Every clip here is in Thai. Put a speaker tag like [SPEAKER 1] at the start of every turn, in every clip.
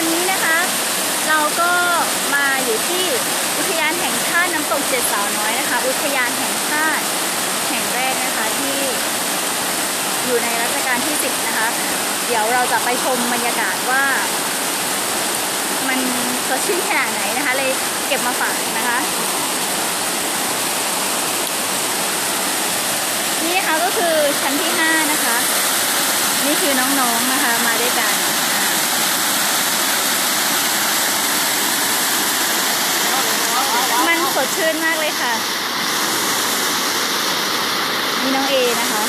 [SPEAKER 1] อนนี้นะคะ เราก็มาอยู่ที่อุทยานแห่งชาติน้ำตกเจ็ดสาวน้อยนะคะ อุทยานแห่งชาติแห่งแรกนะคะที่อยู่ในรัชกาลที่10นะคะ เดี๋ยวเราจะไปชมบรรยากาศว่า มันสดชื่นขนาดไหนนะคะ เลยเก็บมาฝากนะคะ นี่นะคะก็คือชั้นที่5นะคะ นี่คือน้องๆนะคะมาด้วยกันมันสด ชื่นมากเลยค่ะ นี่น้องเอนะคะ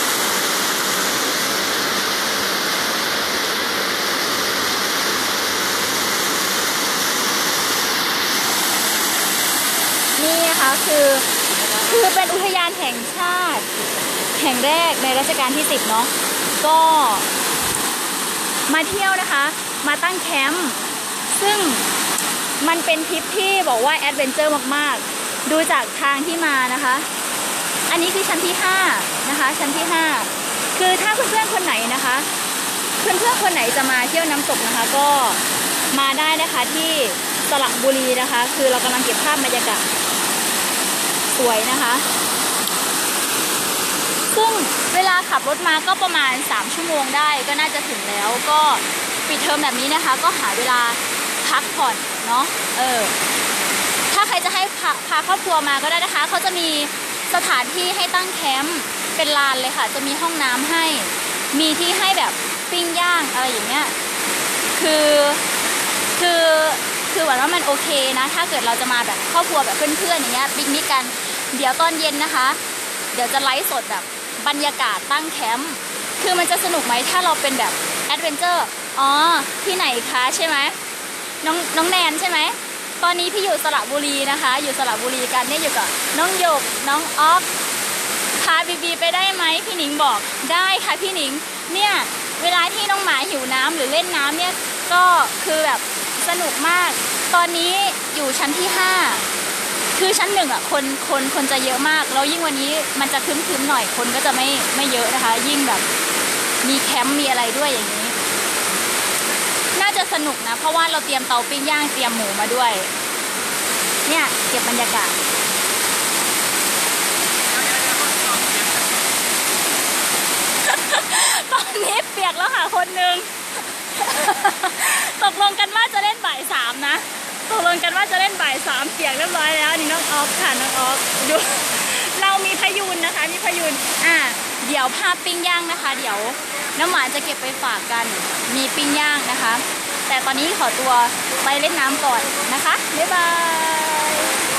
[SPEAKER 1] นี่นะคะคือคือเป็นอุทยานแห่งชาติ แห่งแรกในรัชกาลที่ 10 เนาะก็มาเที่ยวนะคะ มาตั้งแคมป์ซึ่งมันเป็นทริปที่บอกว่าแอดเวนเจอร์มาก ๆ ดูจากทางที่มานะคะ อันนี้คือชั้นที่5นะคะ ชั้นที่ 5 คือถ้าเพื่อนๆคนไหนนะคะ เพื่อนๆคนไหนจะมาเที่ยวน้ำตกนะคะ ก็มาได้นะคะที่สระบุรีนะคะ คือเรากำลังเก็บภาพบรรยากาศสวยนะคะ ซึ่งเวลาขับรถมาก็ประมาณ 3 ชั่วโมงได้ก็น่าจะถึงแล้วก็ปิดเทอมแบบนี้นะคะ ก็หาเวลาพักผ่อนเนาะเออาใครจะให้พาพาครอบครัวมาก็ได้นะคะ เขาจะมีสถานที่ให้ตั้งแคมป์เป็นลานเลยค่ะ จะมีห้องน้ำให้ มีที่ให้แบบปิ้งย่างอะไรอย่างเงี้ย คือคือคือหวังว่ามันโอเคนะ ถ้าเกิดเราจะมาแบบครอบครัวแบบเพื่อนๆอย่างเงี้ยปิกนิกกัน เดี๋ยวตอนเย็นนะคะ เดี๋ยวจะไลฟ์สดแบบบรรยากาศตั้งแคมป์คือมันจะสนุกไหมถ้าเราเป็นแบบแอดเวนเจอร์ อ๋อ ที่ไหนคะใช่ไหมน้องน้องแนนใช่ไหม ตอนนี้พี่อยู่สระบุรีนะคะ อยู่สระบุรีกันเนี่ยอยู่กับน้องหยกน้องออฟพาบีบีไปได้ไหมพี่หนิงบอกได้ค่ะพี่หนิงเนี่ยเวลาที่น้องหมาหิวน้ำหรือเล่นน้ำเนี่ยก็คือแบบสนุกมาก ตอนนี้อยู่ชั้นที่ 5 คือชั้นหนึ่งอะคนคนคนจะเยอะมาก แล้วยิ่งวันนี้มันจะคึ้มๆหน่อยคนก็จะไม่ไม่เยอะนะคะ ยิ่งแบบมีแคมป์มีอะไรด้วยอย่างนี้ สนุกนะ เพราะว่าเราเตรียมเตาปิ้งย่างเตรียมหมูมาด้วย เนี่ยเก็บบรรยากาศตอนนี้เปียกแล้วค่ะคนหนึ่งตกลงกันว่าจะเล่นบ่ายสามนะตกลงกันว่าจะเล่นบ่ายสามเปียกเรียบร้อยแล้วนี่น้องออฟค่ะน้องออฟดูเรามีพยูนนะคะ มีพยูนอะเดี๋ยวภาพปิ้งย่างนะคะ เดี๋ยวน้ำหวานจะเก็บไปฝากกัน มีปิ้งย่างนะคะ แต่ตอนนี้ขอตัวไปเล่นน้ำก่อนนะคะ บ๊ายบาย